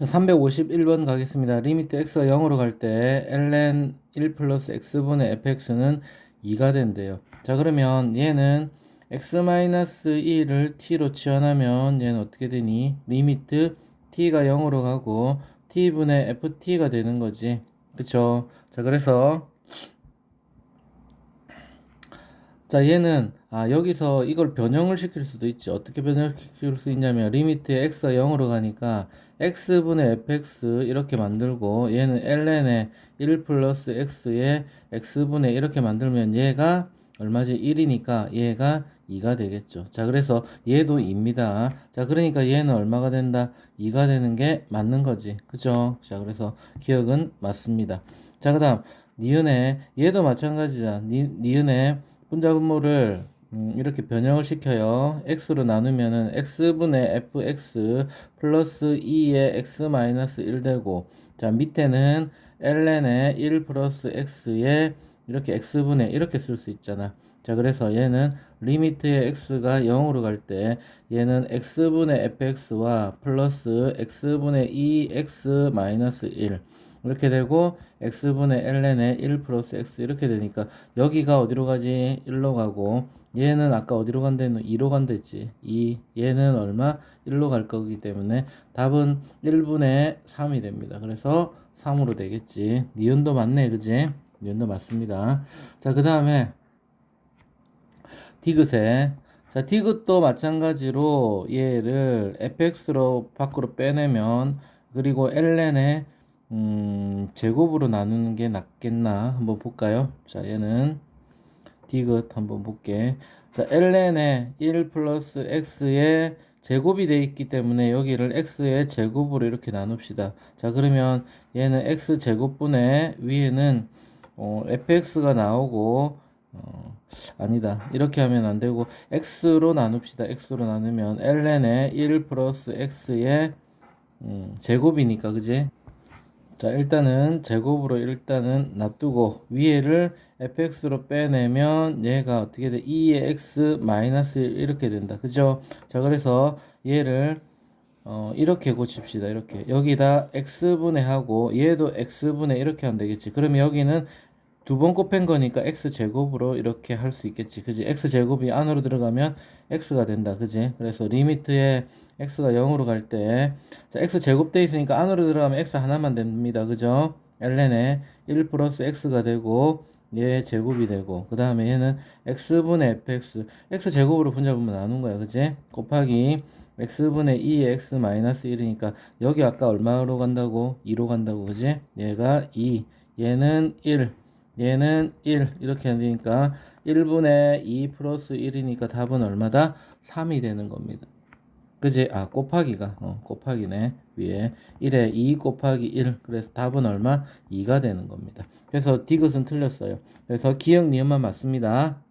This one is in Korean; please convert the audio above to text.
자, 351번 가겠습니다. 리미트 x가 0으로 갈 때 ln 1 플러스 x분의 fx는 2가 된대요. 자, 그러면 얘는 x-2를 t로 치환하면 얘는 어떻게 되니? 리미트 t가 0으로 가고 t분의 ft가 되는 거지. 그쵸? 자, 그래서 자, 얘는 아, 여기서 이걸 변형을 시킬 수도 있지. 어떻게 변형을 시킬 수 있냐면 리미트 x가 0으로 가니까 x분의 fx 이렇게 만들고 얘는 ln의 1 플러스 x의 x분의 이렇게 만들면 얘가 얼마지? 1이니까 얘가 2가 되겠죠. 자, 그래서 얘도 2입니다. 자, 그러니까 얘는 얼마가 된다? 2가 되는 게 맞는 거지. 그죠? 자, 그래서 기억은 맞습니다. 자, 그 다음, 니은의, 얘도 마찬가지야. 니, 니은의 분자 분모를 음, 이렇게 변형을 시켜요. x로 나누면은 x분의 fx 플러스 2의 x 마이너스 1 되고 자 밑에는 ln의 1 플러스 x의 이렇게 x분의 이렇게 쓸 수 있잖아. 자 그래서 얘는 리미트의 x가 0으로 갈 때 얘는 x분의 fx와 플러스 x분의 2x 마이너스 1 이렇게 되고 x분의 ln의 1 플러스 x 이렇게 되니까 여기가 어디로 가지? 1로 가고 얘는 아까 어디로 간다는 2로 간댔지 2 얘는 얼마? 1로 갈 거기 때문에 답은 1분의 3이 됩니다 그래서 3으로 되겠지 니은도 맞네 그지? 니은도 맞습니다 자 그 다음에 디귿에 자 디귿도 마찬가지로 얘를 fx로 밖으로 빼내면 그리고 ln의 음, 제곱으로 나누는 게 낫겠나 한번 볼까요? 자, 얘는 디귿 한번 볼게. 자, ln의 1 플러스 x의 제곱이 돼 있기 때문에 여기를 x의 제곱으로 이렇게 나눕시다. 자, 그러면 얘는 x 제곱분의 위에는 어, fx가 나오고 어, 아니다. 이렇게 하면 안 되고 x로 나눕시다. x로 나누면 ln의 1 플러스 x의 음, 제곱이니까 그지? 자, 일단은 제곱으로 일단은 놔두고 위에를 fx로 빼내면 얘가 어떻게 돼? 2의 x 마이너스 1 이렇게 된다. 그죠? 자, 그래서 얘를 어, 이렇게 고칩시다. 이렇게. 여기다 x분의 하고 얘도 x분의 이렇게 하면 되겠지. 그러면 여기는 두 번 곱한 거니까 x 제곱으로 이렇게 할 수 있겠지. 그지? x 제곱이 안으로 들어가면 x가 된다. 그지? 그래서 리미트에 x가 0으로 갈 때, 자, x 제곱 돼 있으니까 안으로 들어가면 x 하나만 됩니다. 그죠? ln에 1 플러스 x가 되고, 얘 제곱이 되고, 그 다음에 얘는 x분의 fx, x 제곱으로 분자분모 나눈 거야. 그지? 곱하기 x분의 2의 x 마이너스 1이니까, 여기 아까 얼마로 간다고? 2로 간다고. 그지? 얘가 2, 얘는 1, 얘는 1. 이렇게 하니까, 1분의 2 플러스 1이니까 답은 얼마다? 3이 되는 겁니다. 그지? 아, 곱하기가, 어, 곱하기네. 위에. 1에 2 곱하기 1. 그래서 답은 얼마? 2가 되는 겁니다. 그래서 디귿은 틀렸어요. 그래서 기억 니은만 맞습니다.